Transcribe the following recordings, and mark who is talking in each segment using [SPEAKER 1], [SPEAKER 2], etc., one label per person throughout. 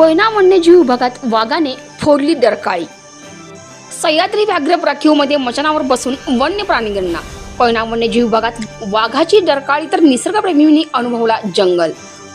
[SPEAKER 1] कोयना वन्यजीव विभागात वाघाने फोडली दरकाळी. सह्याद्री व्याघ्र राखीवमध्ये मचानावर बसून वन्य प्राणीगणना कोयना वन्यजीव विभागात वाघाची डरकाळी तर निसर्गप्रेमींनी अनुभवला जंगल.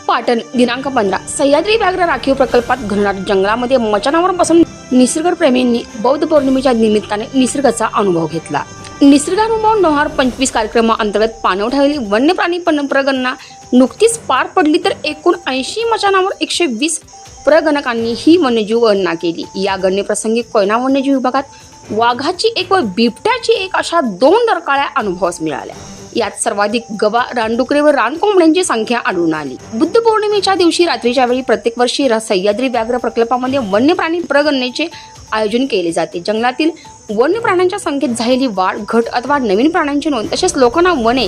[SPEAKER 1] पाटण दिनांक पंधरा सह्याद्री व्याघ्र राखीव प्रकल्पात घडणार जंगलामध्ये मचानावर बसून निसर्गप्रेमींनी बौद्ध पौर्णिमेच्या निमित्ताने निसर्गाचा अनुभव घेतला. निसर्गानुभव दोन हजार पंचवीस कार्यक्रमाअंतर्गत पाणवठ्यावरील वन्य प्राणी पण- प्रगणना नुकतीच पार पडली तर एकूण ऐंशी मचानावर एकशे वीस प्रगणकांनी ही वन्यजीव गणना केली. या गणनेप्रसंगी कोयना वन्यजीव विभागात वाघाची एक व बिबट्याची एक अशा दोन दरकाळ्या अनुभवास मिळाल्या. यात सर्वाधिक गवा रानडुकरे व रानकोंबड्यांची संख्या आढळून आली. बुद्ध पौर्णिमेच्या दिवशी रात्रीच्या वेळी प्रत्येक वर्षी सह्याद्री व्याघ्र प्रकल्पामध्ये वन्य प्राणी प्रगणनेचे आयोजन केले जाते. जंगलातील वन्य प्राण्यांच्या संख्येत झालेली वाढ घट अथवा नवीन प्राण्यांची नोंद तसेच लोकांना वने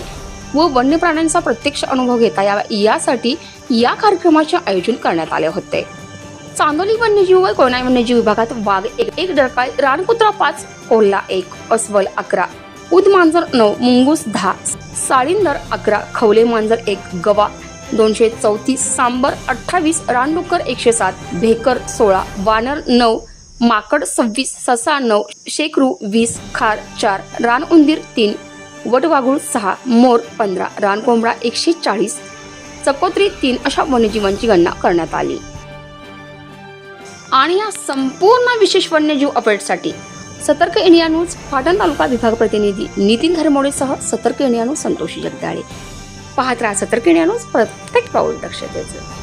[SPEAKER 1] व वन्य प्राण्यांचा प्रत्यक्ष अनुभव घेता यावा यासाठी या कार्यक्रमाचे आयोजन करण्यात आले होते. चांदोली वन्यजीव व कोयना वन्यजीव विभागात वाघ एक एक डरकाळ रानकुत्रा पाच कोल्हा एक अस्वल अकरा उद मांजर नऊ मुंगूस दहा साळींदर अकरा खवले मांजर एक गवा दोनशे चौतीस सांबर अठ्ठावीस रानडुक्कर एकशे सात भेकर सोळा वानर नऊ माकड सव्वीस ससा नऊ शेकरू वीस खार चार रान उंदीर तीन वटवाघूळ सहा मोर पंधरा रानकोंबडा एकशे चाळीस चकोत्री तीन अशा वन्यजीवांची गणना करण्यात आली. आणि या संपूर्ण विशेष वन्यजीव अपडेटसाठी सतर्क इंडिया न्यूज पाटण तालुका विभाग प्रतिनिधी नितीन धर्मोडेसह सतर्क इंडिया न्यूज संतोषी जगदाळे. पाहत राहा सतर्क इंडिया न्यूज प्रत्येक पाऊल दक्षतेचं.